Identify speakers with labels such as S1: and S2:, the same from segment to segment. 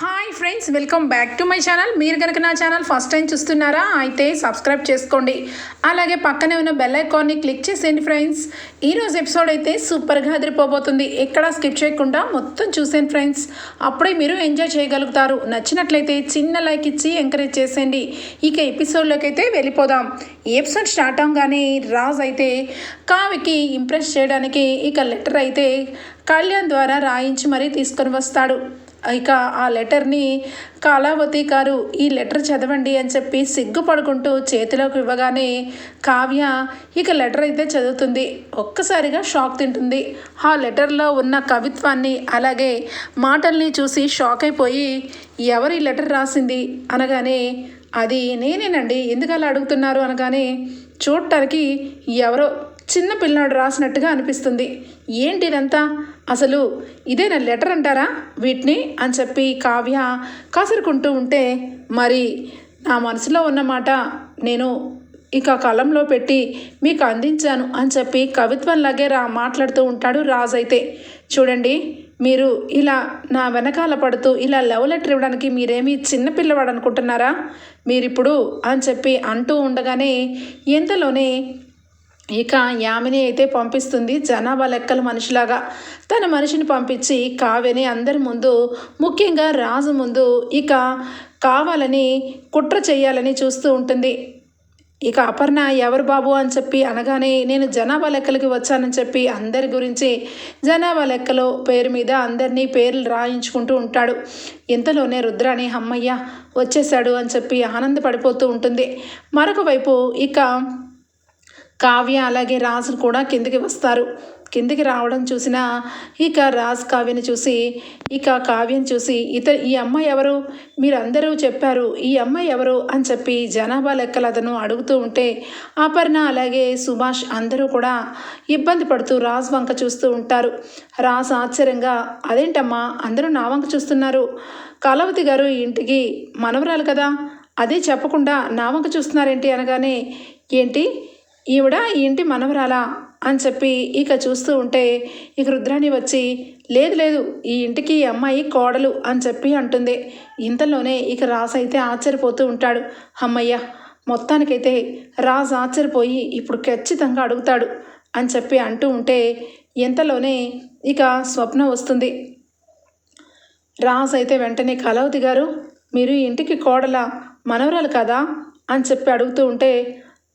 S1: Hi friends welcome back to my channel మీరు కనుక నా ఛానల్ ఫస్ట్ టైం చూస్తున్నారా అయితే సబ్స్క్రైబ్ చేసుకోండి. అలాగే పక్కనే ఉన్న బెల్ ఐకాన్ని క్లిక్ చేసేయండి ఫ్రెండ్స్ ఈరోజు ఎపిసోడ్ అయితే సూపర్గా అదిరిపోబోతుంది. ఎక్కడా స్కిప్ చేయకుండా మొత్తం చూసేయండి ఫ్రెండ్స్ అప్పుడే మీరు ఎంజాయ్ చేయగలుగుతారు. నచ్చినట్లయితే చిన్న లైక్ ఇచ్చి ఎంకరేజ్ చేసేయండి. ఇక ఎపిసోడ్లోకి అయితే వెళ్ళిపోదాం. ఎపిసోడ్ స్టార్ట్ అవగానే రాజ్ అయితే కావికి ఇంప్రెస్ చేయడానికి ఇక లెటర్ అయితే కళ్యాణ్ ద్వారా రాయించి మరీ తీసుకొని వస్తాడు. ఇక ఆ లెటర్ని కళావతి గారు ఈ లెటర్ చదవండి అని చెప్పి సిగ్గుపడుకుంటూ చేతిలోకి ఇవ్వగానే కావ్య ఇక లెటర్ అయితే చదువుతుంది. ఒక్కసారిగా షాక్ తింటుంది. ఆ లెటర్లో ఉన్న కవిత్వాన్ని అలాగే మాటల్ని చూసి షాక్ అయిపోయి ఎవరు ఈ లెటర్ రాసింది? అనగానే అది నేనేనండి. ఎందుకు అలా అడుగుతున్నారు? అనగానే చూడటానికి ఎవరో చిన్న పిల్లాడు రాసినట్టుగా అనిపిస్తుంది. ఏంటి ఇదంతా అసలు ఇదేనా లెటర్ అంటారా? వీటిని అని చెప్పి కావ్య కాసరుకుంటూ ఉంటే మరి నా మనసులో ఉన్న మాట నేను ఇక కలంలో పెట్టి మీకు అందించాను అని చెప్పి కవిత్వంలాగే రా మాట్లాడుతూ ఉంటాడు రాజు అయితే. చూడండి మీరు ఇలా నా వెనకాల పడుతూ ఇలా లవ్ లెటర్ ఇవ్వడానికి మీరేమీ చిన్నపిల్లవాడు అనుకుంటున్నారా మీరిప్పుడు అని చెప్పి అంటూ ఉండగానే ఎంతలోనే ఇక యామిని అయితే పంపిస్తుంది జనాభా లెక్కల మనిషిలాగా. తన మనిషిని పంపించి కావ్యని అందరి ముందు ముఖ్యంగా రాజు ముందు ఇక కావాలని కుట్ర చేయాలని చూస్తూ ఉంటుంది. ఇక అపర్ణ ఎవరు బాబు అని చెప్పి అనగానే నేను జనాభా లెక్కలకి వచ్చానని చెప్పి అందరి గురించి జనాభా లెక్కలో పేరు మీద అందరినీ పేర్లు రాయించుకుంటూ ఉంటాడు. ఇంతలోనే రుద్రాని అమ్మయ్య వచ్చేసాడు అని చెప్పి ఆనందపడిపోతూ ఉంటుంది. మరొక వైపు ఇక కావ్య అలాగే రాజు కూడా కిందికి వస్తారు. కిందికి రావడం చూసిన ఇక రాజ్ కావ్యని చూసి ఇక కావ్యం చూసి ఇత ఈ అమ్మాయి ఎవరు? మీరందరూ చెప్పారు ఈ అమ్మాయి ఎవరు? అని చెప్పి జనాభా లెక్కలు అతను అడుగుతూ ఉంటే అపర్ణ అలాగే సుభాష్ అందరూ కూడా ఇబ్బంది పడుతూ రాజ్ వంక చూస్తూ ఉంటారు. రాజ్ ఆశ్చర్యంగా అదేంటమ్మా? అందరూ నా వంక చూస్తున్నారు. కళావతి గారు ఇంటికి మనవరాలు కదా? అదే చెప్పకుండా నా వంక చూస్తున్నారేంటి? అనగానే ఏంటి? ఈవిడ ఈ ఇంటి మనవరాలా అని చెప్పి ఇక చూస్తూ ఉంటే ఇక రుద్రాణి వచ్చి లేదు లేదు ఈ ఇంటికి ఈ అమ్మాయి కోడలు అని చెప్పి అంటుంది. ఇంతలోనే ఇక రాజు అయితే ఆశ్చర్యపోతూ ఉంటాడు. అమ్మయ్య మొత్తానికైతే రాజు ఆశ్చర్యపోయి ఇప్పుడు ఖచ్చితంగా అడుగుతాడు అని చెప్పి అంటూ ఉంటే ఇంతలోనే ఇక స్వప్న వస్తుంది. రాజు అయితే వెంటనే కలవతి గారు మీరు ఈ ఇంటికి కోడల మనవరాలు కదా? అని చెప్పి అడుగుతూ ఉంటే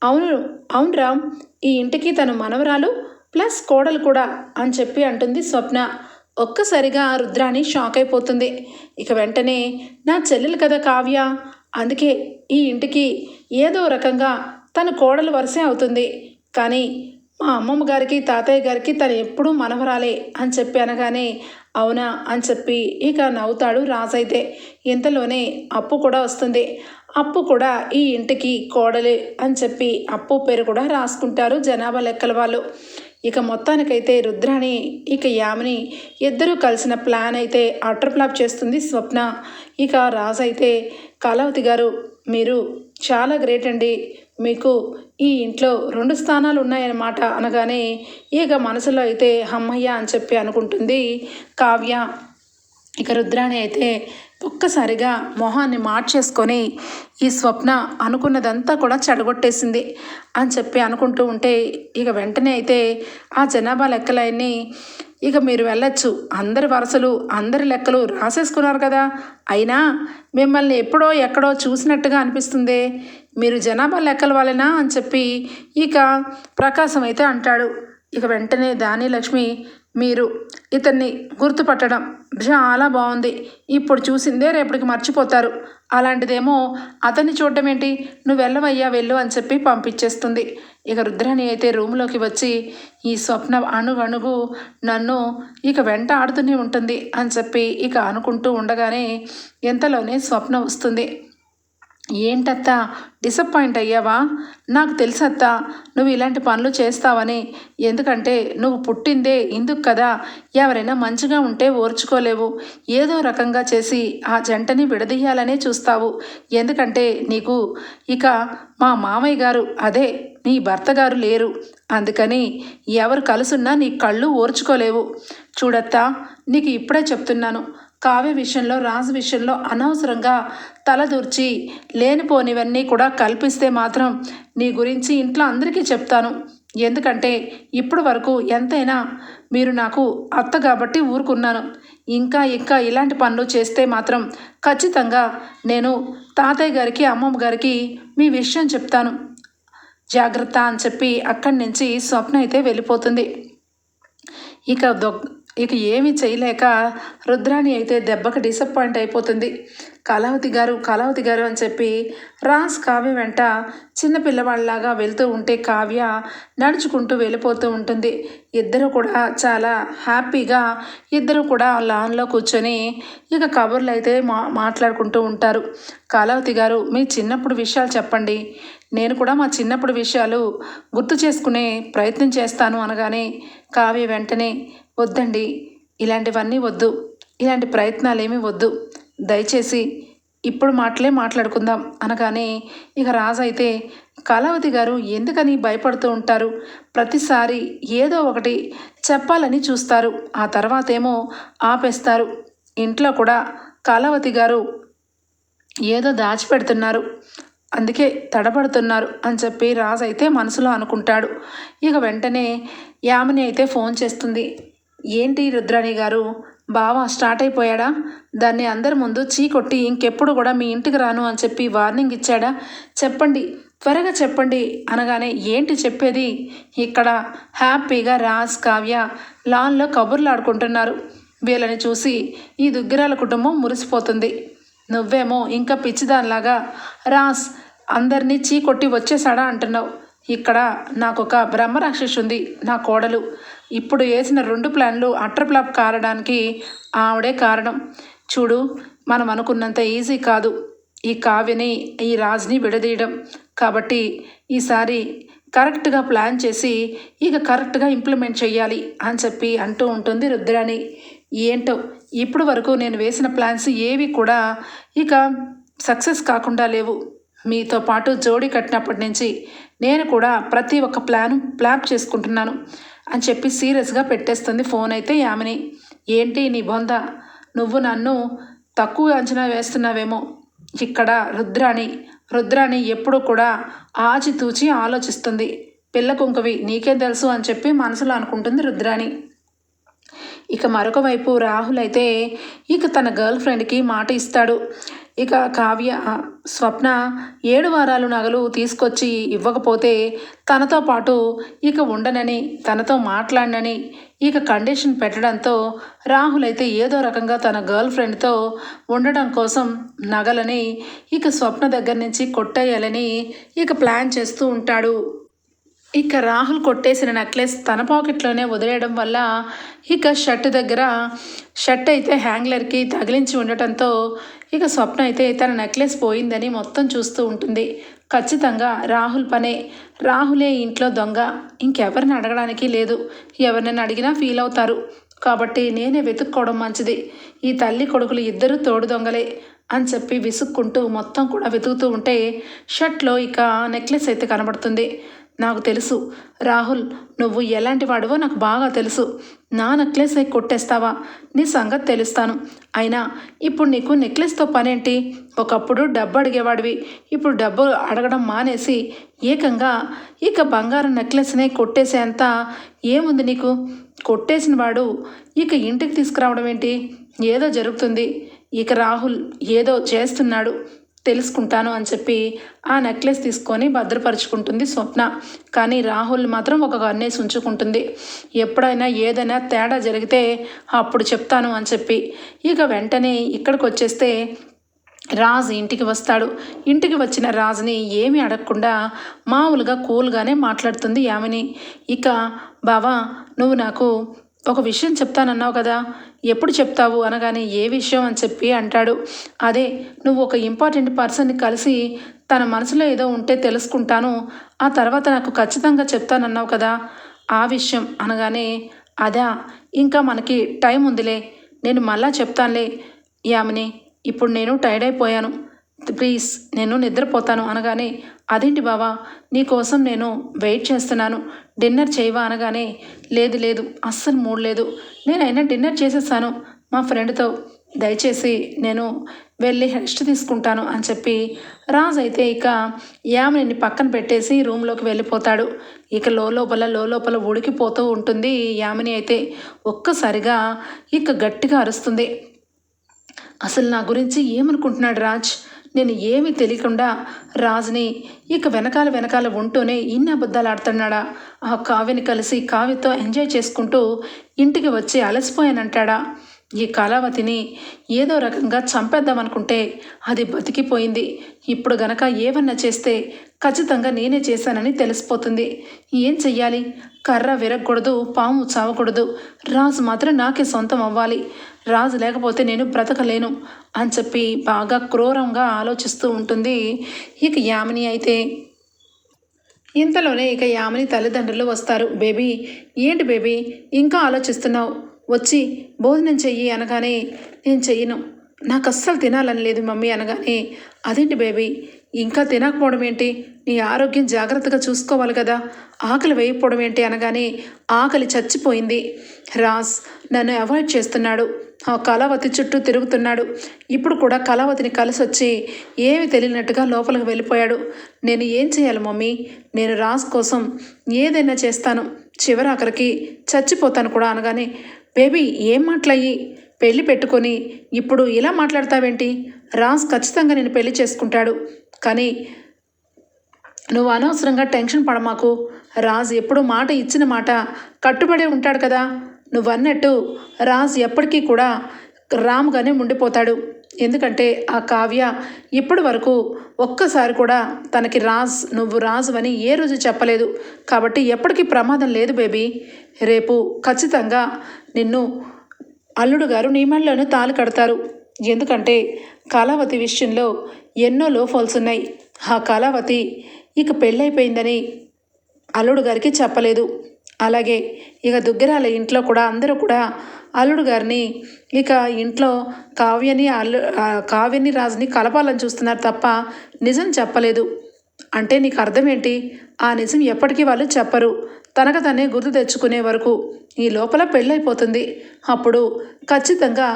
S1: అవును అవును రామ్ ఈ ఇంటికి తను మనవరాలు ప్లస్ కోడలు కూడా అని చెప్పి అంటుంది స్వప్న. ఒక్కసారిగా రుద్రాణి షాక్ అయిపోతుంది. ఇక వెంటనే నా చెల్లెలు కదా కావ్య. అందుకే ఈ ఇంటికి ఏదో రకంగా తన కోడలు వరుసే అవుతుంది. కానీ మా అమ్మమ్మ గారికి తాతయ్య గారికి తను ఎప్పుడూ మనవరాలే అని చెప్పి అనగానే అవునా అని చెప్పి ఇక నవ్వుతాడు రాజైతే ఇంతలోనే అప్పు కూడా వస్తుంది. అప్పు కూడా ఈ ఇంటికి కోడలి అని చెప్పి అప్పు పేరు కూడా రాసుకుంటారు జనాభా లెక్కల వాళ్ళు. ఇక మొత్తానికైతే రుద్రాణి ఇక యామిని ఇద్దరూ కలిసిన ప్లాన్ అయితే అటర్ ఫ్లాప్ చేస్తుంది స్వప్న. ఇక రాజు అయితే కళావతి గారు మీరు చాలా గ్రేట్ అండి. మీకు ఈ ఇంట్లో రెండు స్థానాలు ఉన్నాయన్నమాట అనగానే ఇక మనసులో అయితే హమ్మయ్య అని చెప్పి అనుకుంటుంది కావ్య. ఇక రుద్రాణి అయితే ఒక్కసారిగా మొహాన్ని మార్చేసుకొని ఈ స్వప్న అనుకున్నదంతా కూడా చెడగొట్టేసింది అని చెప్పి అనుకుంటూ ఉంటే ఇక వెంటనే అయితే ఆ జనాభా లెక్కలన్నీ ఇక మీరు వెళ్ళొచ్చు. అందరి వరుసలు అందరి లెక్కలు రాసేసుకున్నారు కదా. అయినా మిమ్మల్ని ఎప్పుడో ఎక్కడో చూసినట్టుగా అనిపిస్తుంది. మీరు జనాభా లెక్కల వలన అని చెప్పి ఇక ప్రకాశం అయితే అంటాడు. ఇక వెంటనే దాని లక్ష్మి మీరు ఇతన్ని గుర్తుపట్టడం చాలా బాగుంది. ఇప్పుడు చూసిందే రేపటికి మర్చిపోతారు. అలాంటిదేమో అతన్ని చూడడం ఏంటి? నువ్వు వెళ్ళవయ్యా వెళ్ళు అని చెప్పి పంపించేస్తుంది. ఇక రుద్రాణి అయితే రూమ్లోకి వచ్చి ఈ స్వప్న అణువణుగు నన్ను ఇక వెంట ఆడుతూనే ఉంటుంది అని చెప్పి ఇక అనుకుంటూ ఉండగానే ఎంతలోనే స్వప్న వస్తుంది. ఏంటత్తా? డిసప్పాయింట్ అయ్యావా? నాకు తెలుసత్తా నువ్వు ఇలాంటి పనులు చేస్తావని. ఎందుకంటే నువ్వు పుట్టిందే ఇందుకు కదా. ఎవరైనా మంచిగా ఉంటే ఓర్చుకోలేవు. ఏదో రకంగా చేసి ఆ జంటని విడదీయాలనే చూస్తావు. ఎందుకంటే నీకు ఇక మా మామయ్య గారు అదే నీ భర్త గారు లేరు. అందుకని ఎవరు కలుసున్నా నీ కళ్ళు ఓర్చుకోలేవు. చూడత్తా నీకు ఇప్పుడే చెప్తున్నాను. కావ్య విషయంలో రాజు విషయంలో అనవసరంగా తలదూర్చి లేనిపోనివన్నీ కూడా కల్పిస్తే మాత్రం నీ గురించి ఇంట్లో అందరికీ చెప్తాను. ఎందుకంటే ఇప్పటి వరకు ఎంతైనా మీరు నాకు అత్త కాబట్టి ఊరుకున్నాను. ఇంకా ఇంకా ఇలాంటి పనులు చేస్తే మాత్రం ఖచ్చితంగా నేను తాతయ్య గారికి అమ్మమ్మ గారికి మీ విషయం చెప్తాను. జాగ్రత్త అని చెప్పి అక్కడి నుంచి స్వప్న అయితే వెళ్ళిపోతుంది. ఇక దొ ఇక ఏమీ చేయలేక రుద్రాణి అయితే దెబ్బకి డిసప్పాయింట్ అయిపోతుంది. కళావతి గారు కళావతి గారు అని చెప్పి రాజ్ కావ్య వెంట చిన్న పిల్లవాళ్ళలాగా వెళ్తూ ఉంటే కావ్య నడుచుకుంటూ వెళ్ళిపోతూ ఉంటుంది. ఇద్దరు కూడా చాలా హ్యాపీగా ఇద్దరు కూడా లాన్లో కూర్చొని ఇక కబుర్లు అయితే మా మాట్లాడుకుంటూ ఉంటారు. కళావతి గారు మీ చిన్నప్పుడు విషయాలు చెప్పండి. నేను కూడా మా చిన్నప్పుడు విషయాలు గుర్తు చేసుకునే ప్రయత్నం చేస్తాను అనగానే కావ్య వెంటనే వద్దండి. ఇలాంటివన్నీ వద్దు. ఇలాంటి ప్రయత్నాలు ఏమీ వద్దు. దయచేసి ఇప్పుడు మాటలే మాట్లాడుకుందాం అనగానే ఇక రాజు అయితే కళావతి గారు ఎందుకని భయపడుతూ ఉంటారు? ప్రతిసారి ఏదో ఒకటి చెప్పాలని చూస్తారు. ఆ తర్వాత ఏమో ఆపేస్తారు. ఇంట్లో కూడా కళావతి గారు ఏదో దాచిపెడుతున్నారు. అందుకే తడబడుతున్నారు అని చెప్పి రాజు అయితే మనసులో అనుకుంటాడు. ఇక వెంటనే యామిని అయితే ఫోన్ చేస్తుంది. ఏంటి రుద్రాణి గారు? బావ స్టార్ట్ అయిపోయాడా? దాన్ని అందరి ముందు చీ కొట్టి ఇంకెప్పుడు కూడా మీ ఇంటికి రాను అని చెప్పి వార్నింగ్ ఇచ్చాడా? చెప్పండి త్వరగా చెప్పండి అనగానే ఏంటి చెప్పేది? ఇక్కడ హ్యాపీగా రాజ్ కావ్య లాన్లో కబుర్లు ఆడుకుంటున్నారు. వీళ్ళని చూసి ఈ దుగ్గిరాల కుటుంబం మురిసిపోతుంది. నువ్వేమో ఇంకా పిచ్చిదానిలాగా రాస్ అందరినీ చీ కొట్టి వచ్చేసాడా అంటున్నావు. ఇక్కడ నాకు ఒక బ్రహ్మరాక్షసి ఉంది నా కోడలు. ఇప్పుడు వేసిన రెండు ప్లాన్లు అట్టర్ ఫ్లాప్ కారడానికి ఆవిడే కారణం. చూడు మనం అనుకున్నంత ఈజీ కాదు ఈ కావ్యని ఈ రాజుని విడదీయడం. కాబట్టి ఈసారి కరెక్ట్గా ప్లాన్ చేసి ఇక కరెక్ట్గా ఇంప్లిమెంట్ చేయాలి అని చెప్పి అంటూ ఉంటుంది రుద్రాణి. ఏంటో ఇప్పుడు వరకు నేను వేసిన ప్లాన్స్ ఏవి కూడా ఇక సక్సెస్ కాకుండా లేవు. మీతో పాటు జోడీ కట్టినప్పటి నుంచి నేను కూడా ప్రతి ఒక్క ప్లాన్ ప్లాప్ చేసుకుంటున్నాను. అని చెప్పి సీరియస్గా పెట్టేస్తుంది ఫోన్ అయితే యామిని. ఏంటి నీ బొంద? నువ్వు నన్ను తక్కువ అంచనా వేస్తున్నావేమో. ఇక్కడ రుద్రాణి రుద్రాణి ఎప్పుడు కూడా ఆచితూచి ఆలోచిస్తుంది. పిల్ల కుంకవి నీకే తెలుసు అని చెప్పి మనసులో అనుకుంటుంది రుద్రాణి. ఇక మరొక వైపు రాహుల్ అయితే ఇక తన గర్ల్ ఫ్రెండ్కి మాట ఇస్తాడు. ఇక కావ్య స్వప్న ఏడు వారాలు నగలు తీసుకొచ్చి ఇవ్వకపోతే తనతో పాటు ఇక ఉండనని తనతో మాట్లాడనని ఇక కండిషన్ పెట్టడంతో రాహుల్ అయితే ఏదో రకంగా తన గర్ల్ ఫ్రెండ్తో ఉండడం కోసం నగలని ఇక స్వప్న దగ్గర నుంచి కొట్టేయాలని ఇక ప్లాన్ చేస్తూ ఉంటాడు. ఇక రాహుల్ కొట్టేసిన నెక్లెస్ తన పాకెట్లోనే వదిలేయడం వల్ల ఇక షర్ట్ దగ్గర షర్ట్ అయితే హ్యాంగ్లర్కి తగిలించి ఉండటంతో ఇక స్వప్న అయితే తన నెక్లెస్ పోయిందని మొత్తం చూస్తూ ఉంటుంది. ఖచ్చితంగా రాహుల్ పనే. రాహులే ఇంట్లో దొంగ. ఇంకెవరిని అడగడానికి లేదు. ఎవరినైనా అడిగినా ఫీల్ అవుతారు. కాబట్టి నేనే వెతుక్కోవడం మంచిది. ఈ తల్లి కొడుకులు ఇద్దరు తోడు దొంగలే అని చెప్పి విసుక్కుంటూ మొత్తం కూడా వెతుకుతూ ఉంటే షర్ట్లో ఇక నెక్లెస్ అయితే కనబడుతుంది. నాకు తెలుసు. రాహుల్ నువ్వు ఎలాంటి వాడివో నాకు బాగా తెలుసు. నా నెక్లెస్ అయి కొట్టేస్తావా? నీ సంగతి తెలుస్తాను. అయినా ఇప్పుడు నీకు నెక్లెస్తో పనేంటి? ఒకప్పుడు డబ్బు అడిగేవాడివి. ఇప్పుడు డబ్బు అడగడం మానేసి ఏకంగా ఇక బంగారం నెక్లెస్నే కొట్టేసేంత ఏముంది నీకు? కొట్టేసిన వాడు ఇక ఇంటికి తీసుకురావడం ఏంటి? ఏదో జరుగుతుంది. ఇక రాహుల్ ఏదో చేస్తున్నాడు. తెలుసుకుంటాను అని చెప్పి ఆ నెక్లెస్ తీసుకొని భద్రపరుచుకుంటుంది స్వప్న. కానీ రాహుల్ మాత్రం ఒక గన్నేసి ఉంచుకుంటుంది. ఎప్పుడైనా ఏదైనా తేడా జరిగితే అప్పుడు చెప్తాను అని చెప్పి. ఇక వెంటనే ఇక్కడికి వచ్చేస్తే రాజు ఇంటికి వస్తాడు. ఇంటికి వచ్చిన రాజుని ఏమీ అడగకుండా మామూలుగా కూల్గానే మాట్లాడుతుంది యామిని. ఇక బావా నువ్వు నాకు ఒక విషయం చెప్తానన్నావు కదా ఎప్పుడు చెప్తావు అనగానే ఏ విషయం అని చెప్పి అంటాడు. అదే నువ్వు ఒక ఇంపార్టెంట్ పర్సన్ని కలిసి తన మనసులో ఏదో ఉంటే తెలుసుకుంటాను. ఆ తర్వాత నాకు ఖచ్చితంగా చెప్తానన్నావు కదా ఆ విషయం అనగానే అదా ఇంకా మనకి టైం ఉందిలే నేను మళ్ళా చెప్తానులే యామిని ఇప్పుడు నేను టైర్డ్ అయిపోయాను. ప్లీజ్ నేను నిద్రపోతాను అనగానే అదేంటి బావా? నీకోసం నేను వెయిట్ చేస్తున్నాను. డిన్నర్ చేయవా? అనగానే లేదు లేదు అస్సలు మూడ్ లేదు. నేనైనా డిన్నర్ చేసేసాను మా ఫ్రెండ్తో దయచేసి నేను వెళ్ళి రెస్ట్ తీసుకుంటాను అని చెప్పి రాజు అయితే ఇక యామిని పక్కన పెట్టేసి రూమ్లోకి వెళ్ళిపోతాడు. ఇక లోపల లోపల ఉడికిపోతూ ఉంటుంది యామిని అయితే. ఒక్కసారిగా ఇక గట్టిగా అరుస్తుంది. అసలు నా గురించి ఏమనుకుంటున్నాడు రాజ్? నేను ఏమీ తెలియకుండా రాజుని ఇక వెనకాల వెనకాల ఉంటూనే ఇన్ని అబద్ధాలు ఆడుతున్నాడా? ఆ కావ్యని కలిసి కావ్యతో ఎంజాయ్ చేసుకుంటూ ఇంటికి వచ్చి అలసిపోయానంటాడా? ఈ కళావతిని ఏదో రకంగా చంపేద్దామనుకుంటే అది బతికిపోయింది. ఇప్పుడు గనక ఏమన్నా చేస్తే ఖచ్చితంగా నేనే చేశానని తెలిసిపోతుంది. ఏం చెయ్యాలి? కర్ర విరగకూడదు పాము చావకూడదు. రాజు మాత్రం నాకే సొంతం అవ్వాలి. రాజు లేకపోతే నేను బ్రతకలేను అని చెప్పి బాగా క్రూరంగా ఆలోచిస్తూ ఉంటుంది. ఇక యామిని అయితే ఇంతలోనే ఇక యామిని తల్లిదండ్రులు వస్తారు. బేబీ ఏంటి బేబీ? ఇంకా ఆలోచిస్తున్నావు? వచ్చి భోజనం చెయ్యి అనగానే నేను చెయ్యను. నాకు అస్సలు తినాలని లేదు మమ్మీ అనగానే. అదేంటి బేబీ? ఇంకా తినకపోవడం ఏంటి? నీ ఆరోగ్యం జాగ్రత్తగా చూసుకోవాలి కదా. ఆకలి వేయకపోవడం ఏంటి అనగానే ఆకలి చచ్చిపోయింది. రాజ్ నన్ను అవాయిడ్ చేస్తున్నాడు. ఆ కళావతి చుట్టూ తిరుగుతున్నాడు. ఇప్పుడు కూడా కళావతిని కలిసి వచ్చి ఏమి తెలియనట్టుగా లోపలికి వెళ్ళిపోయాడు. నేను ఏం చేయాలి మమ్మీ? నేను రాజ్ కోసం ఏదైనా చేస్తాను. చివరి ఆఖరికి చచ్చిపోతాను కూడా అనగానే బేబీ ఏం మాట్లాయి? పెళ్ళి పెట్టుకొని ఇప్పుడు ఇలా మాట్లాడతావేంటి? రాజ్ ఖచ్చితంగా నేను పెళ్ళి చేసుకుంటాడు. కానీ నువ్వు అనవసరంగా టెన్షన్ పడమాకు. రాజ్ ఎప్పుడు మాట ఇచ్చిన మాట కట్టుబడి ఉంటాడు కదా. నువ్వు అన్నట్టు రాజ్ ఎప్పటికీ కూడా రామ్గానే ఉండిపోతాడు. ఎందుకంటే ఆ కావ్య ఇప్పటి వరకు ఒక్కసారి కూడా తనకి రాజ్ నువ్వు రాజు అని ఏ రోజు చెప్పలేదు. కాబట్టి ఎప్పటికీ ప్రమాదం లేదు బేబీ. రేపు ఖచ్చితంగా నిన్ను అల్లుడు గారు నీ మెడలోనే తాళి కడతారు. ఎందుకంటే కళావతి విషయంలో ఎన్నో లోఫాల్స్ ఉన్నాయి. ఆ కళావతి ఇక పెళ్ళైపోయిందని అల్లుడు గారికి చెప్పలేదు. అలాగే ఇక దుగ్గరాల ఇంట్లో కూడా అందరూ కూడా అల్లుడు గారిని ఇక ఇంట్లో కావ్యని అల్లు కావ్యని రాజుని కలపాలని చూస్తున్నారు తప్ప నిజం చెప్పలేదు. అంటే నీకు అర్థం ఏంటి ఆ నిజం ఎప్పటికీ వాళ్ళు చెప్పరు. తనకు తనే గుర్తు తెచ్చుకునే వరకు ఈ లోపల పెళ్ళైపోతుంది. అప్పుడు ఖచ్చితంగా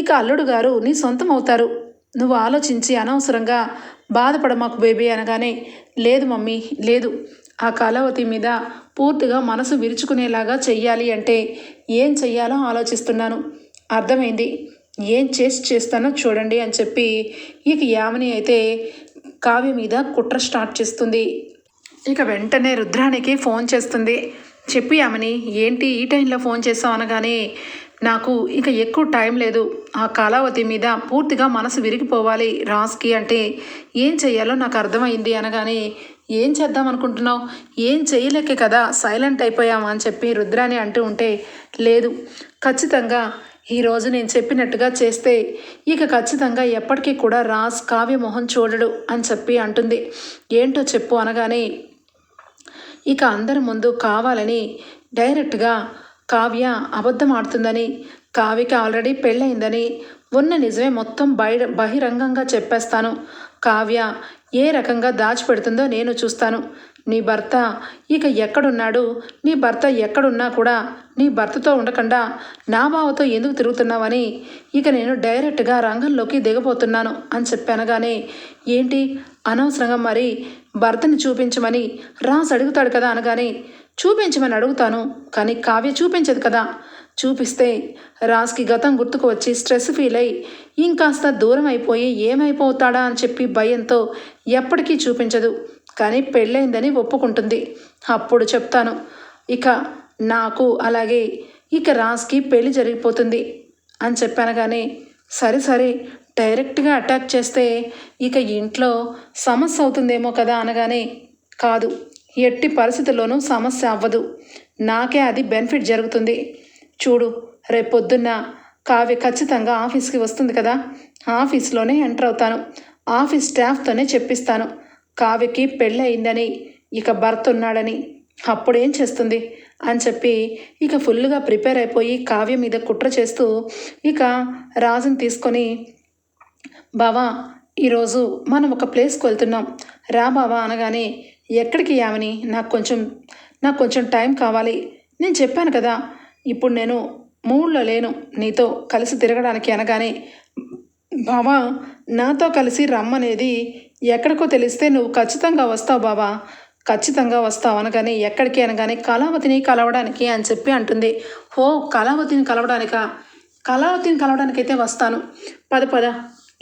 S1: ఇక అల్లుడు గారు నీ సొంతం అవుతారు నువ్వు ఆలోచించి అనవసరంగా బాధపడమాకు బేబీ అనగానే లేదు మమ్మీ లేదు. ఆ కళావతి మీద పూర్తిగా మనసు విరుచుకునేలాగా చెయ్యాలి అంటే ఏం చెయ్యాలో ఆలోచిస్తున్నాను. అర్థమైంది. ఏం చేసి చేస్తానో చూడండి అని చెప్పి ఇక యామిని అయితే కావ్య మీద కుట్ర స్టార్ట్ చేస్తుంది. ఇక వెంటనే రుద్రానికి ఫోన్ చేస్తుంది. చెప్పి యామిని ఏంటి ఈ టైంలో ఫోన్ చేసావు అనగానే నాకు ఇక ఎక్కువ టైం లేదు. ఆ కళావతి మీద పూర్తిగా మనసు విరిగిపోవాలి రాస్కి అంటే ఏం చేయాలో నాకు అర్థమైంది అనగానే ఏం చేద్దాం అనుకుంటున్నావు? ఏం చేయలేకే కదా సైలెంట్ అయిపోయామా అని చెప్పి రుద్రాని అంటూ ఉంటే లేదు. ఖచ్చితంగా ఈరోజు నేను చెప్పినట్టుగా చేస్తే ఇక ఖచ్చితంగా ఎప్పటికీ కూడా రాజ్ కావ్య మొహం చూడడు అని చెప్పి అంటుంది. ఏంటో చెప్పు అనగానే ఇక అందరి ముందు కావాలని డైరెక్ట్గా కావ్య అబద్ధం ఆడుతుందని కావ్యకి ఆల్రెడీ పెళ్ళయిందని ఉన్న నిజమే మొత్తం బై బహిరంగంగా చెప్పేస్తాను. కావ్య ఏ రకంగా దాచిపెడుతుందో నేను చూస్తాను. నీ భర్త ఇక ఎక్కడున్నాడు? నీ భర్త ఎక్కడున్నా కూడా నీ భర్తతో ఉండకుండా నా బావతో ఎందుకు తిరుగుతున్నావని ఇక నేను డైరెక్ట్గా రంగంలోకి దిగబోతున్నాను అని చెప్పానగానే ఏంటి? అనవసరంగా మరి భర్తని చూపించమని రాస్ అడుగుతాడు కదా? అనగానే చూపించమని అడుగుతాను కానీ కావ్య చూపించదు కదా. చూపిస్తే రాజ్కి గతం గుర్తుకు వచ్చి స్ట్రెస్ ఫీల్ అయి ఇంకాస్త దూరం అయిపోయి ఏమైపోతాడా అని చెప్పి భయంతో ఎప్పటికీ చూపించదు. కానీ పెళ్ళైందని ఒప్పుకుంటుంది. అప్పుడు చెప్తాను ఇక నాకు అలాగే ఇక రాజ్కి పెళ్ళి జరిగిపోతుంది అని చెప్పాను కానీ సరే సరే డైరెక్ట్గా అటాక్ చేస్తే ఇక ఇంట్లో సమస్య అవుతుందేమో కదా అనగానే కాదు ఎట్టి పరిస్థితుల్లోనూ సమస్య అవ్వదు. నాకే అది బెనిఫిట్ జరుగుతుంది. చూడు రేపొద్దున్న కావ్య ఖచ్చితంగా ఆఫీస్కి వస్తుంది కదా. ఆఫీస్లోనే ఎంటర్ అవుతాను. ఆఫీస్ స్టాఫ్తోనే చెప్పిస్తాను. కావ్యకి పెళ్ళి అయిందని ఇక భర్త ఉన్నాడని. అప్పుడేం చేస్తుంది? అని చెప్పి ఇక ఫుల్గా ప్రిపేర్ అయిపోయి కావ్య మీద కుట్ర చేస్తూ ఇక రాజుని తీసుకొని బావా ఈరోజు మనం ఒక ప్లేస్కి వెళ్తున్నాం. రా బావా అనగానే ఎక్కడికి యామని? నాకు కొంచెం నాకు కొంచెం టైం కావాలి. నేను చెప్పాను కదా ఇప్పుడు నేను మూడ్లో లేను. నీతో కలిసి తిరగడానికి అనగానే బావా నాతో కలిసి రమ్మనేది ఎక్కడికో తెలిస్తే నువ్వు ఖచ్చితంగా వస్తావు బావా. ఖచ్చితంగా వస్తావు అనగానే ఎక్కడికి అనగానే కళావతిని కలవడానికి అని చెప్పి అంటుంది. హో కళావతిని కలవడానికా? కళావతిని కలవడానికైతే వస్తాను. పద పద.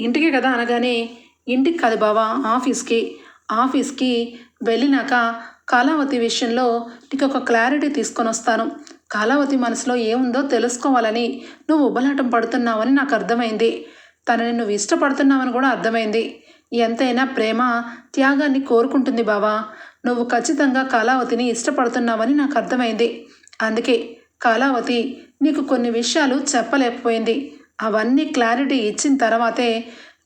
S1: ఇంటికి కదా అనగానే ఇంటికి కాదు బావా ఆఫీస్కి. ఆఫీస్కి వెళ్ళినాక కళావతి విషయంలో నీకు ఒక క్లారిటీ తీసుకొని వస్తాను కాలావతి మనసులో ఏముందో తెలుసుకోవాలని నువ్వు ఉబలాటం పడుతున్నావని నాకు అర్థమైంది. తనని నువ్వు ఇష్టపడుతున్నావని కూడా అర్థమైంది. ఎంతైనా ప్రేమ త్యాగాన్ని కోరుకుంటుంది బావా. నువ్వు ఖచ్చితంగా కళావతిని ఇష్టపడుతున్నావని నాకు అర్థమైంది. అందుకే కళావతి నీకు కొన్ని విషయాలు చెప్పలేకపోయింది. అవన్నీ క్లారిటీ ఇచ్చిన తర్వాతే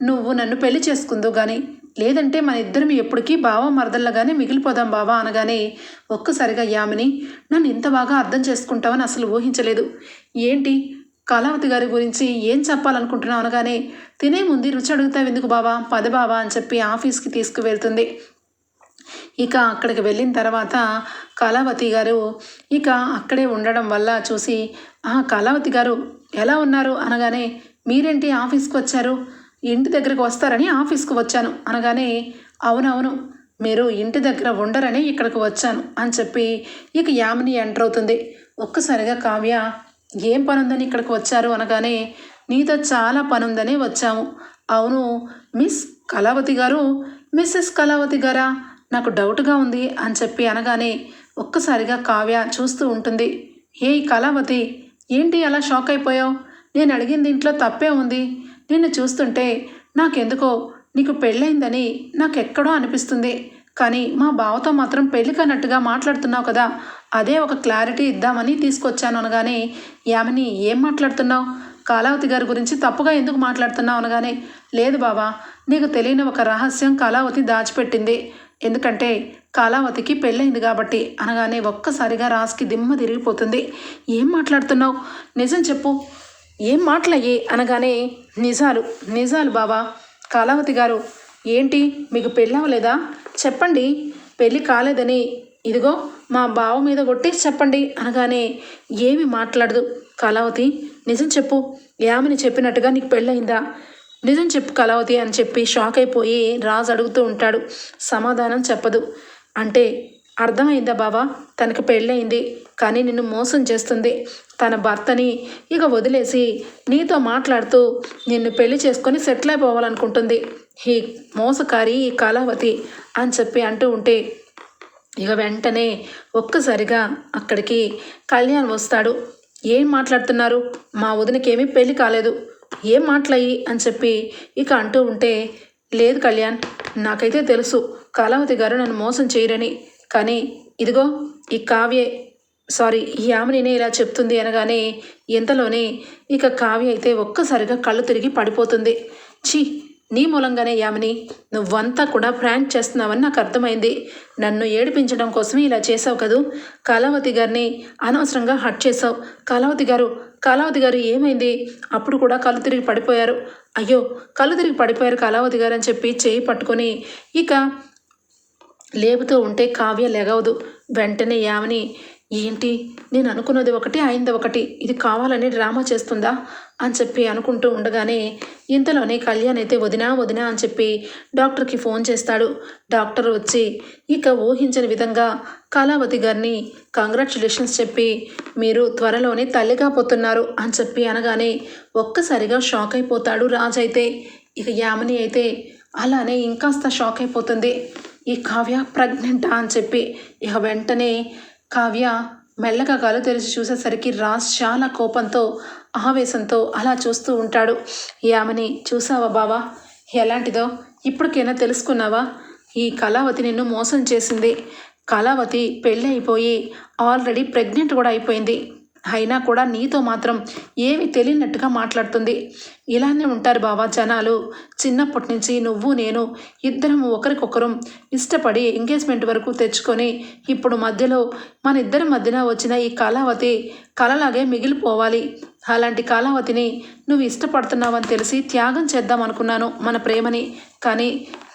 S1: నువ్వు నన్ను పెళ్ళి చేసుకుందు కానీ లేదంటే మన ఇద్దరం ఎప్పటికీ బావ మరదల్లగానే మిగిలిపోదాం బావా అనగానే ఒక్కసారిగా యామిని నన్ను ఇంత బాగా అర్థం చేసుకుంటావని అసలు ఊహించలేదు. ఏంటి? కళావతి గారి గురించి ఏం చెప్పాలనుకుంటున్నావు అనగానే తినే ముందు రుచి అడుగుతావు ఎందుకు బావా? పద బావా అని చెప్పి ఆఫీస్కి తీసుకువెళ్తుంది. ఇక అక్కడికి వెళ్ళిన తర్వాత కళావతి గారు ఇక అక్కడే ఉండడం వల్ల చూసి ఆ కళావతి గారు ఎలా ఉన్నారు? అనగానే మీరేంటి ఆఫీస్కి వచ్చారు? ఇంటి దగ్గరకు వస్తారని ఆఫీస్కి వచ్చాను. అనగానే అవునవును మీరు ఇంటి దగ్గర ఉండరని ఇక్కడికి వచ్చాను అని చెప్పి ఇక యామిని ఎంటర్ అవుతుంది. ఒక్కసారిగా కావ్య ఏం పని ఉందని ఇక్కడికి వచ్చారు? అనగానే నీతో చాలా పని ఉందని వచ్చాము. అవును మిస్ కళావతి గారు మిస్సెస్ కళావతి గారా? నాకు డౌట్గా ఉంది అని చెప్పి అనగానే ఒక్కసారిగా కావ్య చూస్తూ ఉంటుంది. ఏ కళావతి ఏంటి అలా షాక్ అయిపోయావు? నేను అడిగిన దీంట్లో తప్పే ఉంది. నిన్ను చూస్తుంటే నాకెందుకో నీకు పెళ్ళైందని నాకెక్కడో అనిపిస్తుంది. కానీ మా బావతో మాత్రం పెళ్ళి కన్నట్టుగా మాట్లాడుతున్నావు కదా అదే ఒక క్లారిటీ ఇద్దామని తీసుకొచ్చాను అనగానే యామిని ఏం మాట్లాడుతున్నావు? కాలావతి గారి గురించి తప్పుగా ఎందుకు మాట్లాడుతున్నావు అనగానే లేదు బావా నీకు తెలియని ఒక రహస్యం కాలావతి దాచిపెట్టింది. ఎందుకంటే కాలావతికి పెళ్ళైంది కాబట్టి అనగానే ఒక్కసారిగా రాస్కి దిమ్మ తిరిగిపోతుంది. ఏం మాట్లాడుతున్నావు? నిజం చెప్పు. ఏం మాటలయ్యి అనగానే నిజాలు నిజాలు బావా. కళావతి గారు ఏంటి మీకు పెళ్ళి అవ్వలేదా చెప్పండి. పెళ్ళి కాలేదని ఇదిగో మా బావ మీద కొట్టి చెప్పండి అనగానే ఏమి మాట్లాడదు. కళావతి నిజం చెప్పు. యామిని చెప్పినట్టుగా నీకు పెళ్ళయిందా? నిజం చెప్పు కళావతి అని చెప్పి షాక్ అయిపోయి రాజు అడుగుతూ ఉంటాడు. సమాధానం చెప్పదు. అంటే అర్థమైందా బావా? తనకి పెళ్ళయింది కానీ నిన్ను మోసం చేస్తుంది. తన భర్తని ఇక వదిలేసి నీతో మాట్లాడుతూ నిన్ను పెళ్ళి చేసుకొని సెటిల్ అయిపోవాలనుకుంటుంది. ఈ మోసకారి ఈ కళావతి అని చెప్పి అంటూ ఉంటే ఇక వెంటనే ఒక్కసారిగా అక్కడికి కళ్యాణ్ వస్తాడు. ఏం మాట్లాడుతున్నారు? మా వదినకేమీ పెళ్ళి కాలేదు. ఏం మాట్లాయి? అని చెప్పి ఇక అంటూ ఉంటే లేదు కళ్యాణ్ నాకైతే తెలుసు. కళావతి గారు నన్ను మోసం చేయరని. కానీ ఇదిగో ఈ కావ్యే సారీ ఈ ఆమెనే ఇలా చెప్తుంది అనగానే ఇంతలోనే ఇక కావ్య అయితే ఒక్కసారిగా కళ్ళు తిరిగి పడిపోతుంది. ఛీ నీ మూలంగానే యామిని నువ్వంతా కూడా ప్రాంక్ చేస్తున్నావని నాకు అర్థమైంది. నన్ను ఏడిపించడం కోసమే ఇలా చేసావు కదూ? కళావతి గారిని అనవసరంగా హట్ చేసావు కళావతి గారు కళావతి గారు ఏమైంది? అప్పుడు కూడా కళ్ళు తిరిగి పడిపోయారు. అయ్యో కళ్ళు తిరిగి పడిపోయారు కళావతి గారు అని చెప్పి చేయి పట్టుకొని ఇక లేపుతూ ఉంటే కావ్య లెగవదు. వెంటనే యామిని ఏంటి? నేను అనుకున్నది ఒకటి అయింది ఒకటి. ఇది కావాలని డ్రామా చేస్తుందా? అని చెప్పి అనుకుంటూ ఉండగానే ఇంతలోనే కళ్యాణ్ అయితే వదినా వదినా అని చెప్పి డాక్టర్కి ఫోన్ చేస్తాడు. డాక్టర్ వచ్చి ఇక ఊహించని విధంగా కళావతి గారిని కంగ్రాచులేషన్స్ చెప్పి మీరు త్వరలోనే తల్లిగా పోతున్నారు అని చెప్పి అనగానే ఒక్కసారిగా షాక్ అయిపోతాడు రాజైతే. అయితే ఇక యామిని అయితే అలానే ఇంకాస్త షాక్ అయిపోతుంది. ఈ కావ్య ప్రెగ్నెంటా అని చెప్పి ఇక వెంటనే కావ్య మెల్లగా గాలు తెరిచి చూసేసరికి రాజ్ చాలా కోపంతో ఆవేశంతో అలా చూస్తూ ఉంటాడు. యామని చూసావా బావా? ఎలాంటిదో? ఇప్పటికైనా తెలుసుకున్నావా? ఈ కళావతి నిన్ను మోసం చేసింది. కళావతి పెళ్ళి అయిపోయి ఆల్రెడీ ప్రెగ్నెంట్ కూడా అయిపోయింది. అయినా కూడా నీతో మాత్రం ఏమి తెలియనట్టుగా మాట్లాడుతుంది. ఇలానే ఉంటారు బావా జనాలు. చిన్నప్పటి నుంచి నువ్వు నేను ఇద్దరం ఒకరికొకరం ఇష్టపడి ఎంగేజ్మెంట్ వరకు తెచ్చుకొని ఇప్పుడు మధ్యలో మన ఇద్దరి మధ్యన వచ్చిన ఈ కళావతి కళలాగే మిగిలిపోవాలి. అలాంటి కాలావతిని నువ్వు ఇష్టపడుతున్నావని తెలిసి త్యాగం చేద్దాం అనుకున్నాను మన ప్రేమని. కానీ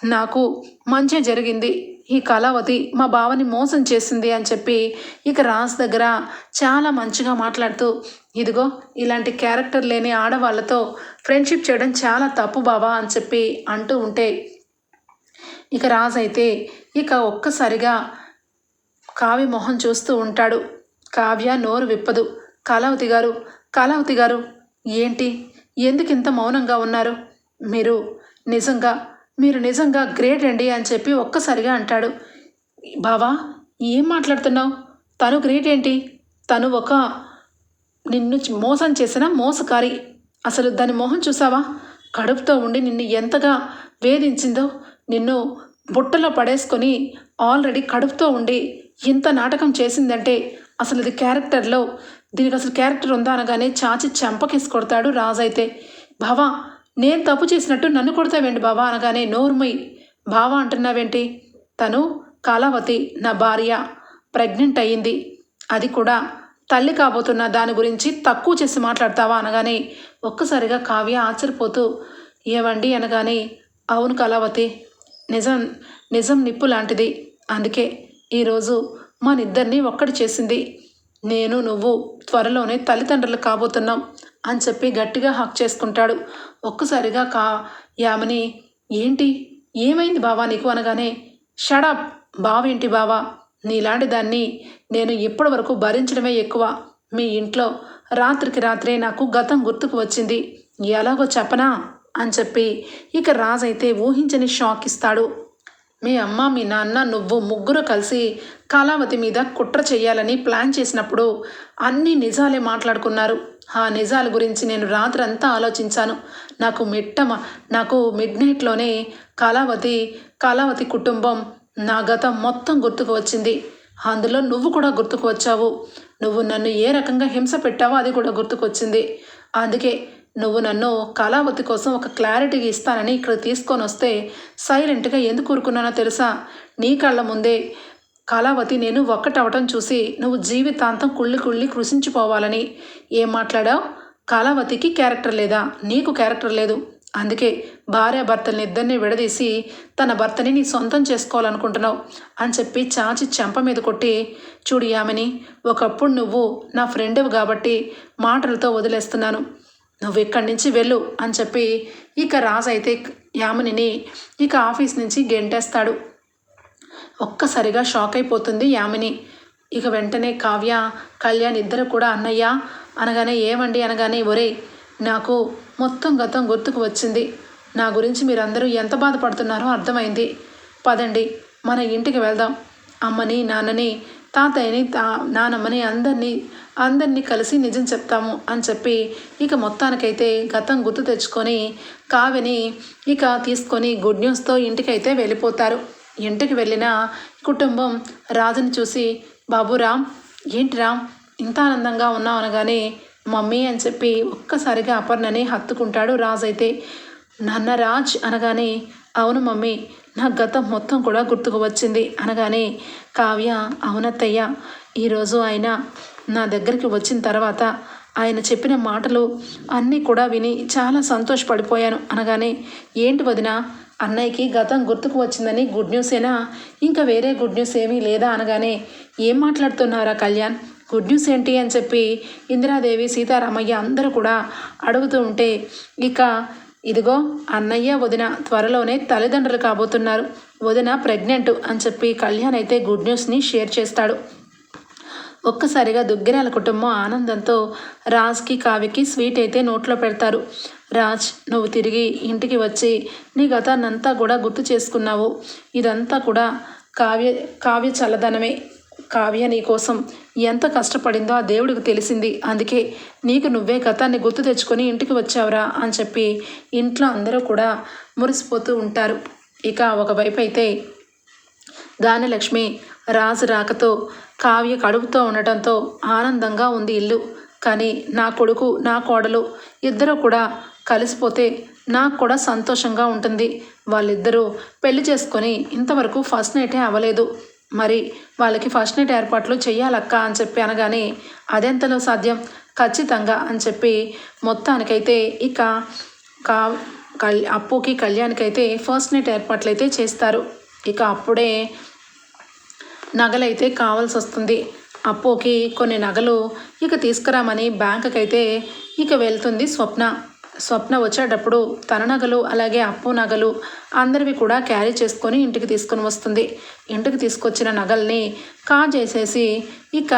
S1: నాకు మంచి జరిగింది. ఈ కళావతి మా బావని మోసం చేసింది అని చెప్పి ఇక రాజ్ దగ్గర చాలా మంచిగా మాట్లాడుతూ ఇదిగో ఇలాంటి క్యారెక్టర్ లేని ఆడవాళ్ళతో ఫ్రెండ్షిప్ చేయడం చాలా తప్పు బావా అని చెప్పి అంటూ ఉంటే ఇక రాజ్ అయితే ఇక ఒక్కసారిగా కావ్య మొహం చూస్తూ ఉంటాడు. కావ్య నోరు విప్పదు. కళావతి గారు కళావతి గారు ఏంటి? ఎందుకు ఇంత మౌనంగా ఉన్నారు? మీరు నిజంగా మీరు నిజంగా గ్రేట్ అండి అని చెప్పి ఒక్కసారిగా అంటాడు. బావా ఏం మాట్లాడుతున్నావు? తను గ్రేట్ ఏంటి? తను ఒక నిన్ను మోసం చేసిన మోసకారి. అసలు దాని మొహం చూసావా? కడుపుతో ఉండి నిన్ను ఎంతగా వేధించిందో నిన్ను బుట్టలో పడేసుకొని ఆల్రెడీ కడుపుతో ఉండి ఇంత నాటకం చేసిందంటే అసలు ఇది క్యారెక్టర్లో దీనికి అసలు క్యారెక్టర్ ఉందా అనగానే చాచి చెంపకేసి కొడతాడు రాజు అయితే. బావా నేను తప్పు చేసినట్టు నన్ను కొడతావేంటి బావా? అనగానే నోర్మై బావా అంటున్నావేంటి? తను కాలావతి నా భార్య ప్రెగ్నెంట్ అయ్యింది. అది కూడా తల్లి కాబోతున్న దాని గురించి తక్కువ చేసి మాట్లాడతావా? అనగానే ఒక్కసారిగా కావ్య ఆశ్చర్యపోతూ ఏవండి? అనగానే అవును కళావతి నిజం నిజం నిప్పు లాంటిది. అందుకే ఈరోజు మనిద్దరినీ ఒక్కటి చేసింది. నేను నువ్వు త్వరలోనే తల్లిదండ్రులు కాబోతున్నాం అని చెప్పి గట్టిగా హక్ చేసుకుంటాడు. ఒక్కసారిగా కా యామని ఏంటి? ఏమైంది బావా నీకు? అనగానే షడప్ బావేంటి బావా? నీలాంటి దాన్ని నేను ఇప్పటి వరకు భరించడమే ఎక్కువ. మీ ఇంట్లో రాత్రికి రాత్రే నాకు గతం గుర్తుకు వచ్చింది. ఎలాగో చెప్పనా? అని చెప్పి ఇక రాజైతే ఊహించని షాక్ ఇస్తాడు. మీ అమ్మ మీ నాన్న నువ్వు ముగ్గురు కలిసి కళావతి మీద కుట్ర చేయాలని ప్లాన్ చేసినప్పుడు అన్ని నిజాలే మాట్లాడుకున్నారు. ఆ నిజాల గురించి నేను రాత్రంతా ఆలోచించాను. నాకు మిట్టమ నాకు మిడ్ నైట్లోనే కళావతి కళావతి కుటుంబం నా గతం మొత్తం గుర్తుకు వచ్చింది. అందులో నువ్వు కూడా గుర్తుకు వచ్చావు. నువ్వు నన్ను ఏ రకంగా హింస పెట్టావో అది కూడా గుర్తుకొచ్చింది అందుకే నువ్వు నన్ను కళావతి కోసం ఒక క్లారిటీ ఇస్తానని ఇక్కడ తీసుకొని వస్తే సైలెంట్గా ఎందుకు కూరుకున్నానో తెలుసా? నీ కళ్ళ ముందే కళావతి నేను ఒక్కటవటం చూసి నువ్వు జీవితాంతం కుళ్ళి కుళ్ళి కృషించిపోవాలని ఏం మాట్లాడావు? కళావతికి క్యారెక్టర్ లేదా? నీకు క్యారెక్టర్ లేదు. అందుకే భార్య భర్తల్ని ఇద్దరిని విడదీసి తన భర్తని నీ సొంతం చేసుకోవాలనుకుంటున్నావు అని చెప్పి చాచి చెంప మీద కొట్టి చూడు యామిని ఒకప్పుడు నువ్వు నా ఫ్రెండ్వి కాబట్టి మాటలతో వదిలేస్తున్నాను. నువ్వు ఇక్కడి నుంచి వెళ్ళు అని చెప్పి ఇక రాజు అయితే యామినిని ఇక ఆఫీస్ నుంచి గెంటేస్తాడు. ఒక్కసారిగా షాక్ అయిపోతుంది యామిని. ఇక వెంటనే కావ్య కళ్యాణ్ ఇద్దరు కూడా అన్నయ్య అనగానే ఏమండి అనగానే ఒరే నాకు మొత్తం గతం గుర్తుకు వచ్చింది. నా గురించి మీరందరూ ఎంత బాధపడుతున్నారో అర్థమైంది. పదండి మన ఇంటికి వెళ్దాం. అమ్మని నాన్నని తాతయ్యని తా నానమ్మని అందరినీ అందరినీ కలిసి నిజం చెప్తాము అని చెప్పి ఇక మొత్తానికైతే గతం గుర్తు తెచ్చుకొని కావ్యని ఇక తీసుకొని గుడ్ న్యూస్తో ఇంటికైతే వెళ్ళిపోతారు. ఇంటికి వెళ్ళిన కుటుంబం రాజుని చూసి బాబు రామ్ ఏంటి రామ్ ఇంత ఆనందంగా ఉన్నావు అనగానే మమ్మీ అని చెప్పి ఒక్కసారిగా అపర్ణని హత్తుకుంటాడు రాజు అయితే. నాన్న రాజ్ అనగానే అవును మమ్మీ నా గతం మొత్తం కూడా గుర్తుకు వచ్చింది అనగానే కావ్య అవునత్తయ్య ఈరోజు ఆయన నా దగ్గరికి వచ్చిన తర్వాత ఆయన చెప్పిన మాటలు అన్నీ కూడా విని చాలా సంతోషపడిపోయాను. అనగానే ఏంటి వదిన అన్నయ్యకి గతం గుర్తుకు వచ్చిందని గుడ్ న్యూసేనా ఇంకా వేరే గుడ్ న్యూస్ ఏమీ లేదా? అనగానే ఏం మాట్లాడుతున్నారా కళ్యాణ్? గుడ్ న్యూస్ ఏంటి? అని చెప్పి ఇందిరాదేవి సీతారామయ్య అందరూ కూడా అడుగుతూ ఉంటే ఇక ఇదిగో అన్నయ్య వదిన త్వరలోనే తల్లిదండ్రులు కాబోతున్నారు. వదిన ప్రెగ్నెంట్ అని చెప్పి కళ్యాణ్ అయితే గుడ్ న్యూస్ని షేర్ చేస్తాడు. ఒక్కసారిగా దుగ్గిరాల కుటుంబం ఆనందంతో రాజ్కి కావ్యకి స్వీట్ అయితే నోట్లో పెడతారు. రాజ్ నువ్వు తిరిగి ఇంటికి వచ్చి నీ గతాన్నంతా కూడా గుర్తు చేసుకున్నావు. ఇదంతా కూడా కావ్య కావ్య చల్లదనమే. కావ్య నీ కోసం ఎంత కష్టపడిందో ఆ దేవుడికి తెలిసింది. అందుకే నీకు నువ్వే గతాన్ని గుర్తు తెచ్చుకొని ఇంటికి వచ్చావురా అని చెప్పి ఇంట్లో అందరూ కూడా మురిసిపోతూ ఉంటారు. ఇక ఒకవైపు అయితే దానలక్ష్మి రాజు రాకతో కావ్య కడుపుతో ఉండటంతో ఆనందంగా ఉంది ఇల్లు. కానీ నా కొడుకు నా కోడలు ఇద్దరు కూడా కలిసిపోతే నాకు కూడా సంతోషంగా ఉంటుంది. వాళ్ళిద్దరూ పెళ్ళి చేసుకొని ఇంతవరకు ఫస్ట్ నైటే అవ్వలేదు. మరి వాళ్ళకి ఫస్ట్ నైట్ ఏర్పాట్లు చేయాలక్క అని చెప్పి అనగానే అదెంతలో సాధ్యం? ఖచ్చితంగా అని చెప్పి మొత్తానికైతే ఇక కా కల్ అప్పుకి కళ్యాణ్కైతే ఫస్ట్ నైట్ ఏర్పాట్లు అయితే చేస్తారు. ఇక అప్పుడే నగలైతే కావాల్సి వస్తుంది అప్పుకి కొన్ని నగలు ఇక తీసుకురామని బ్యాంకుకి అయితే ఇక వెళ్తుంది స్వప్న. స్వప్న వచ్చేటప్పుడు తన నగలు అలాగే అప్పు నగలు అందరివి కూడా క్యారీ చేసుకొని ఇంటికి తీసుకొని వస్తుంది. ఇంటికి తీసుకొచ్చిన నగల్ని కాజేసేసి ఇక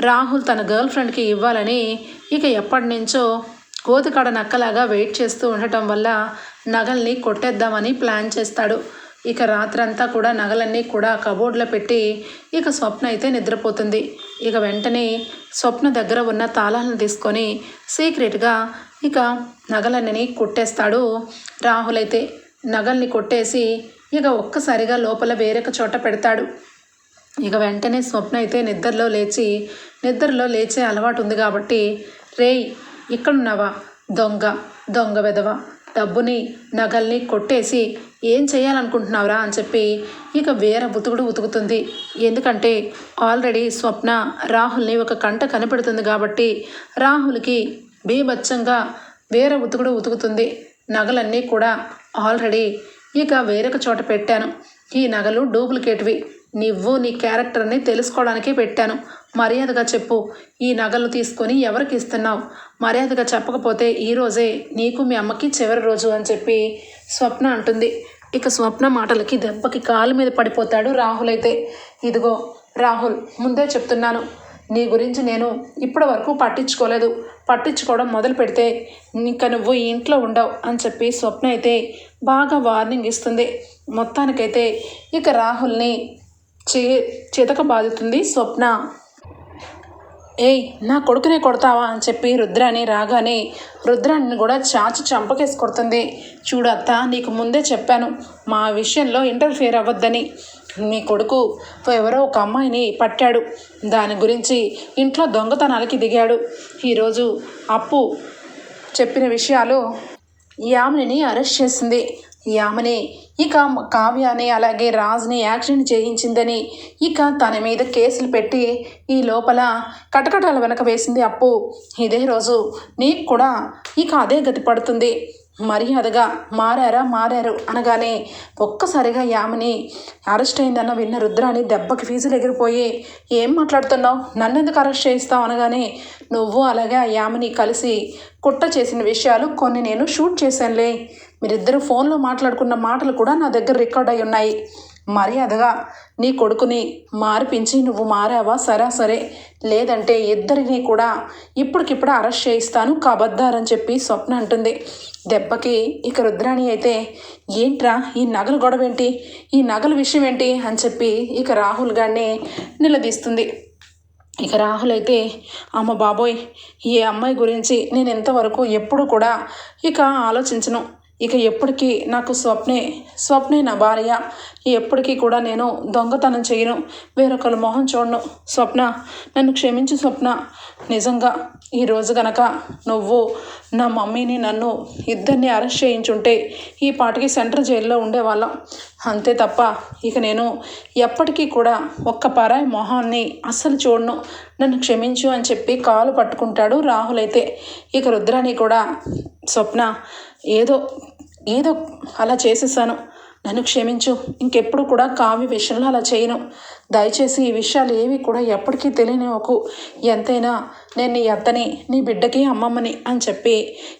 S1: రాహుల్ తన గర్ల్ ఫ్రెండ్కి ఇవ్వాలని ఇక ఎప్పటి నుంచో కోతికాడ నక్కలాగా వెయిట్ చేస్తూ ఉండటం వల్ల నగల్ని కొట్టేద్దామని ప్లాన్ చేస్తాడు. ఇక రాత్రంతా కూడా నగలన్నీ కూడా కబోర్డ్లో పెట్టి ఇక స్వప్న అయితే నిద్రపోతుంది. ఇక వెంటనే స్వప్న దగ్గర ఉన్న తాళాలను తీసుకొని సీక్రెట్గా ఇక నగలన్నీ కొట్టేస్తాడు రాహుల్ అయితే. నగల్ని కొట్టేసి ఇక ఒక్కసారిగా లోపల వేరొక చోట పెడతాడు. ఇక వెంటనే స్వప్న అయితే నిద్రలో లేచి నిద్రలో లేచే అలవాటు ఉంది కాబట్టి రేయ్ ఇక్కడున్నావా? దొంగ దొంగ వెధవ. డబ్బుని నగల్ని కొట్టేసి ఏం చేయాలనుకుంటున్నావురా అని చెప్పి ఇక వేరే ఉతుకుడు ఉతుకుతుంది. ఎందుకంటే ఆల్రెడీ స్వప్న రాహుల్ని ఒక కంట కనిపెడుతుంది కాబట్టి రాహుల్కి బీభత్సంగా వేరే ఉతుకుడు ఉతుకుతుంది. నగలన్నీ కూడా ఆల్రెడీ ఇక వేరొక చోట పెట్టాను. ఈ నగలు డూప్లికేట్వి. నువ్వు నీ క్యారెక్టర్ని తెలుసుకోవడానికే పెట్టాను. మర్యాదగా చెప్పు. ఈ నగలు తీసుకొని ఎవరికి ఇస్తున్నావు? మర్యాదగా చెప్పకపోతే ఈరోజే నీకు మీ అమ్మకి చివరి రోజు అని చెప్పి స్వప్న అంటుంది. ఇక స్వప్న మాటలకి దెబ్బకి కాలు మీద పడిపోతాడు రాహుల్ అయితే. ఇదిగో రాహుల్ ముందే చెప్తున్నాను. నీ గురించి నేను ఇప్పటి వరకు పట్టించుకోలేదు. పట్టించుకోవడం మొదలు పెడితే ఇంకా నువ్వు ఈ ఇంట్లో ఉండవు అని చెప్పి స్వప్న అయితే బాగా వార్నింగ్ ఇస్తుంది. మొత్తానికైతే ఇక రాహుల్ని చే చితక బాదుతుంది స్వప్న. ఏయ్ నా కొడుకునే కొడతావా అని చెప్పి రుద్రాని రాగానే రుద్రాన్ని కూడా చాచి చంపకేసి కొడుతుంది. చూడత్తా నీకు ముందే చెప్పాను మా విషయంలో ఇంటర్ఫియర్ అవ్వద్దని. మీ కొడుకు ఎవరో ఒక అమ్మాయిని పట్టాడు. దాని గురించి ఇంట్లో దొంగతనాలకి దిగాడు. ఈరోజు అప్పు చెప్పిన విషయాలు యామిని అరెస్ట్ చేసింది. యామని. ఇక కావ్యాని అలాగే రాజ్ని యాక్సిడెంట్ చేయించిందని ఇక తన మీద కేసులు పెట్టి ఈ లోపల కటకటాల వెనక వేసింది అప్పు. ఇదే రోజు నీకు కూడా ఇక అదే గతి పడుతుంది. మర్యాదగా మారారా మారారు అనగానే ఒక్కసారిగా యామిని అరెస్ట్ అయిందన్న విన్న రుద్రాని దెబ్బకి ఫీజులు ఎగిరిపోయి ఏం మాట్లాడుతున్నావు? నన్ను ఎందుకు అరెస్ట్ చేయిస్తావు? అనగానే నువ్వు అలాగే ఆ యామిని కలిసి కుట్ర చేసిన విషయాలు కొన్ని నేను షూట్ చేశానులే. మీరిద్దరు ఫోన్లో మాట్లాడుకున్న మాటలు కూడా నా దగ్గర రికార్డ్ అయి ఉన్నాయి. మర్యాదగా నీ కొడుకుని మారిపించి నువ్వు మారావా? సరాసరే లేదంటే ఇద్దరిని కూడా ఇప్పటికిప్పుడు అరెస్ట్ చేయిస్తాను కబద్దారని చెప్పి స్వప్న అంటుంది. దెబ్బకి ఇక రుద్రాణి అయితే ఏంట్రా ఈ నగల గొడవ ఏంటి ఈ నగల విషయం ఏంటి అని చెప్పి ఇక రాహుల్ గారిని నిలదీస్తుంది. ఇక రాహుల్ అయితే అమ్మ బాబోయ్ ఈ అమ్మాయి గురించి నేను ఇంతవరకు ఎప్పుడు కూడా ఇక ఆలోచించను. ఇక ఎప్పటికీ నాకు స్వప్నే స్వప్నే నా భార్య. ఎప్పటికీ కూడా నేను దొంగతనం చేయను. వేరొకరు మొహం చూడను. స్వప్న నన్ను క్షమించు స్వప్న. నిజంగా ఈరోజు గనక నువ్వు నా మమ్మీని నన్ను ఇద్దరిని అరెస్ట్ చేయించుంటే ఈ పాటికి సెంట్రల్ జైల్లో ఉండేవాళ్ళం. అంతే తప్ప ఇక నేను ఎప్పటికీ కూడా ఒక్క పరాయి మొహాన్ని అస్సలు చూడను. నన్ను క్షమించు అని చెప్పి కాలు పట్టుకుంటాడు రాహుల్ అయితే. ఇక రుద్రాని కూడా స్వప్న ఏదో ఏదో అలా చేసేసాను. నన్ను క్షమించు. ఇంకెప్పుడు కూడా కావ్య విషయంలో అలా చేయను. దయచేసి ఈ విషయాలు ఏవి కూడా ఎప్పటికీ తెలియనివ్వకు. ఎంతైనా నేను నీ అత్తని నీ బిడ్డకి అమ్మమ్మని అని చెప్పి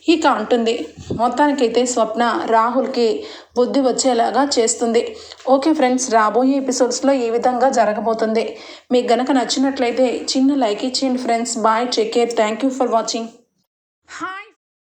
S1: ఇక అంటుంది. మొత్తానికైతే స్వప్న రాహుల్కి బుద్ధి వచ్చేలాగా చేస్తుంది. ఓకే ఫ్రెండ్స్ రాబోయే ఎపిసోడ్స్లో ఈ విధంగా జరగబోతుంది. మీకు గనక నచ్చినట్లయితే చిన్న లైక్ ఇచ్చేయండి friends. Bye take care. Thank you for watching. Hi.